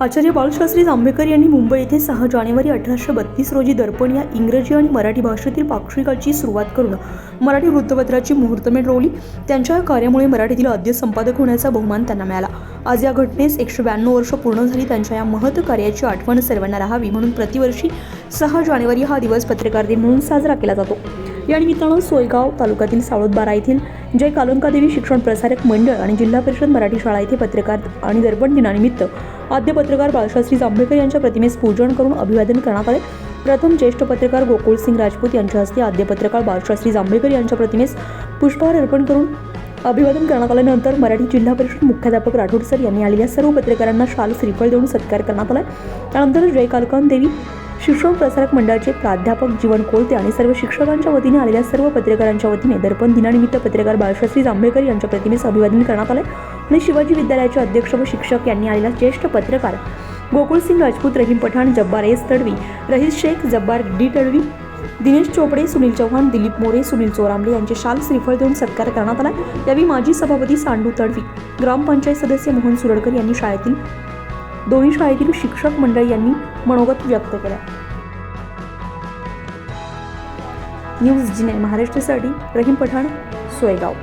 आचार्य बाळशास्त्री जांभेकर यांनी मुंबई येथे सहा जानेवारी अठराशे बत्तीस रोजी दर्पण या इंग्रजी आणि मराठी भाषेतील पाक्षिकाची सुरुवात करून मराठी वृत्तपत्राची मुहूर्तमेढ रोवली. त्यांच्या या कार्यामुळे मराठीतील आद्य संपादक होण्याचा बहुमान त्यांना मिळाला. आज या घटनेस एकशे ब्याण्णव वर्ष पूर्ण झाली. त्यांच्या या महत् कार्याची आठवण सर्वांना राहावी म्हणून प्रतिवर्षी सहा जानेवारी हा दिवस पत्रकार दिन म्हणून साजरा केला जातो. या निमित्तानं सोयगाव तालुक्यातील सावळदबारा येथील जय कालंकादेवी शिक्षण प्रसारक मंडळ आणि जिल्हा परिषद मराठी शाळा येथे पत्रकार आणि दर्पण दिनानिमित्त आद्य पत्रकार बाळशास्त्री जांभेकर यांच्या प्रतिमेस पूजन करून अभिवादन करण्यात आले. प्रथम ज्येष्ठ पत्रकार गोकुळ सिंग राजपूत यांच्या हस्ते आद्य पत्रकार बाळशास्त्री जांभेकर यांच्या प्रतिमेस पुष्पहार अर्पण करून अभिवादन करण्यात आल्यानंतर मराठी जिल्हा परिषद मुख्याध्यापक राठोड सर यांनी आलेल्या सर्व पत्रकारांना शाल श्रीफळ देऊन सत्कार करण्यात आला. त्यानंतर जय कालकांत देवी शिक्षण प्रसारक मंडळाचे प्राध्यापक जीवन कोलते आणि सर्व शिक्षकांच्या वतीने आलेल्या सर्व पत्रकारांच्या वतीने दर्पण दिनानिमित्त पत्रकार बाळशास्त्री जांभेकर यांच्या प्रतिमेस अभिवादन करण्यात आले आणि शिवाजी विद्यालयाचे अध्यक्ष व शिक्षक यांनी आलेल्या ज्येष्ठ पत्रकार गोकुळसिंग राजपूत रहीम पठाण जब्बार एस तडवी रहीस शेख जब्बार डी तडवी दिनेश चोपडे सुनील चव्हाण दिलीप मोरे सुनील चोरामले यांचे शाल श्रीफळ देऊन सत्कार करण्यात आला. यावेळी माजी सभापती सांडू तडवी ग्रामपंचायत सदस्य मोहन सुरडकर यांनी शाळेतील दोन्ही शाळेतील शिक्षक मंडळ यांनी मनोगत व्यक्त केलं. न्यूज जिने महाराष्ट्रासाठी रहीम पठाण सोयगाव.